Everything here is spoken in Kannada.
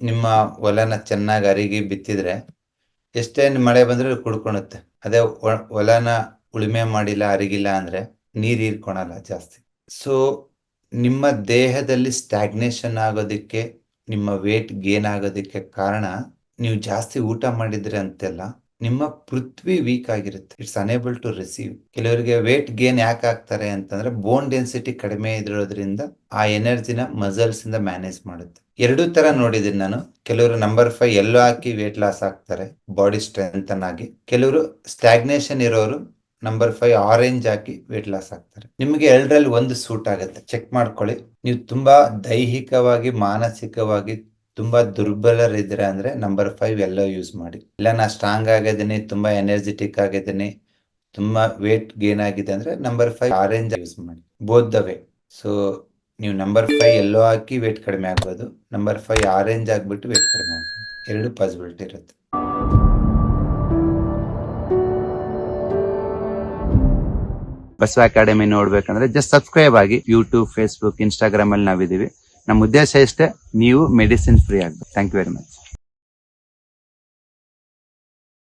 ನಿಮ್ಮ ಹೊಲನ ಚೆನ್ನಾಗಿ ಅರಿಗಿ ಬಿತ್ತಿದ್ರೆ ಎಷ್ಟೇ ಮಳೆ ಬಂದರೂ ಕುಡ್ಕೊಳುತ್ತೆ ಅದೇ ಹೊಲನ ಉಳುಮೆ ಮಾಡಿಲ್ಲ, ಅರಿಗಿಲ್ಲ ಅಂದ್ರೆ ನೀರು ಹೀರ್ಕೊಳಲ್ಲ ಜಾಸ್ತಿ. ಸೊ ನಿಮ್ಮ ದೇಹದಲ್ಲಿ ಸ್ಟ್ಯಾಗ್ನೇಷನ್ ಆಗೋದಕ್ಕೆ, ನಿಮ್ಮ ವೇಟ್ ಗೇನ್ ಆಗೋದಕ್ಕೆ ಕಾರಣ, ನೀವು ಜಾಸ್ತಿ ಊಟ ಮಾಡಿದ್ರೆ ಅಂತೆಲ್ಲ ನಿಮ್ಮ ಪೃಥ್ವಿ ವೀಕ್ ಆಗಿರುತ್ತೆ. ಇಟ್ಸ್ ಅನೇಬಲ್ ಟು ರಿಸೀವ್ ಕೆಲವರಿಗೆ ವೇಟ್ ಗೇನ್ ಯಾಕೆ ಆಗ್ತಾರೆ ಅಂತಂದ್ರೆ ಬೋನ್ ಡೆನ್ಸಿಟಿ ಕಡಿಮೆ ಇರೋದ್ರಿಂದ ಆ ಎನರ್ಜಿನ ಮಸಲ್ಸ್ ಇಂದ ಮ್ಯಾನೇಜ್ ಮಾಡುತ್ತೆ. ಎರಡೂ ತರ ನೋಡಿದೀನಿ ನಾನು. ಕೆಲವರು ನಂಬರ್ ಫೈವ್ ಎಲ್ಲೋ ಹಾಕಿ ವೇಟ್ ಲಾಸ್ ಆಗ್ತಾರೆ ಬಾಡಿ ಸ್ಟ್ರೆಂತ್ ಆಗಿ ಕೆಲವರು ಸ್ಟಾಗ್ನೇಷನ್ ಇರೋರು ನಂಬರ್ ಫೈವ್ ಆರೆಂಜ್ ಹಾಕಿ ವೇಟ್ ಲಾಸ್ ಆಗ್ತಾರೆ. ನಿಮಗೆ ಎರಡರಲ್ಲಿ ಒಂದು ಸೂಟ್ ಆಗುತ್ತೆ. ಚೆಕ್ ಮಾಡ್ಕೊಳ್ಳಿ. ನೀವು ತುಂಬಾ ದೈಹಿಕವಾಗಿ, ಮಾನಸಿಕವಾಗಿ ತುಂಬಾ ದುರ್ಬಲರಿದ್ರೆ ಅಂದ್ರೆ ನಂಬರ್ ಫೈವ್ ಎಲ್ಲೋ ಯೂಸ್ ಮಾಡಿ. ಇಲ್ಲ, ನಾ ಸ್ಟ್ರಾಂಗ್ ಆಗಿದ್ದೀನಿ, ತುಂಬಾ ಎನರ್ಜೆಟಿಕ್ ಆಗಿದ್ದೀನಿ, ತುಂಬಾ ವೇಟ್ ಗೇನ್ ಆಗಿದೆ ಅಂದ್ರೆ ನಂಬರ್ ಫೈವ್ ಆರೆಂಜ್ ಯೂಸ್ ಮಾಡಿ. ಬೋತ್ ದ ವೇ ಸೊ ನೀವು ನಂಬರ್ ಫೈವ್ ಎಲ್ಲೋ ಹಾಕಿ ವೇಟ್ ಕಡಿಮೆ ಆಗ್ಬೋದು ನಂಬರ್ ಫೈವ್ ಆರೆಂಜ್ ಆಗ್ಬಿಟ್ಟು ವೇಟ್ ಕಡಿಮೆ ಆಗ್ಬೋದು. ಎರಡು ಪಾಸಿಬಿಲಿಟಿ ಇರುತ್ತೆ. ಬಸವ ಅಕಾಡೆಮಿ ನೋಡ್ಬೇಕಂದ್ರೆ ಜಸ್ಟ್ ಸಬ್ಸ್ಕ್ರೈಬ್ ಆಗಿ ಯೂಟ್ಯೂಬ್ ಫೇಸ್ಬುಕ್ ಇನ್ಸ್ಟಾಗ್ರಾಮ್ ಅಲ್ಲಿ ನಾವಿದೀವಿ ನಮ್ಮ ಉದ್ದೇಶ ಇಷ್ಟೇ ನೀವು ಮೆಡಿಸಿನ್ ಫ್ರೀ ಆಗ್ಬೇಕು. Thank you very much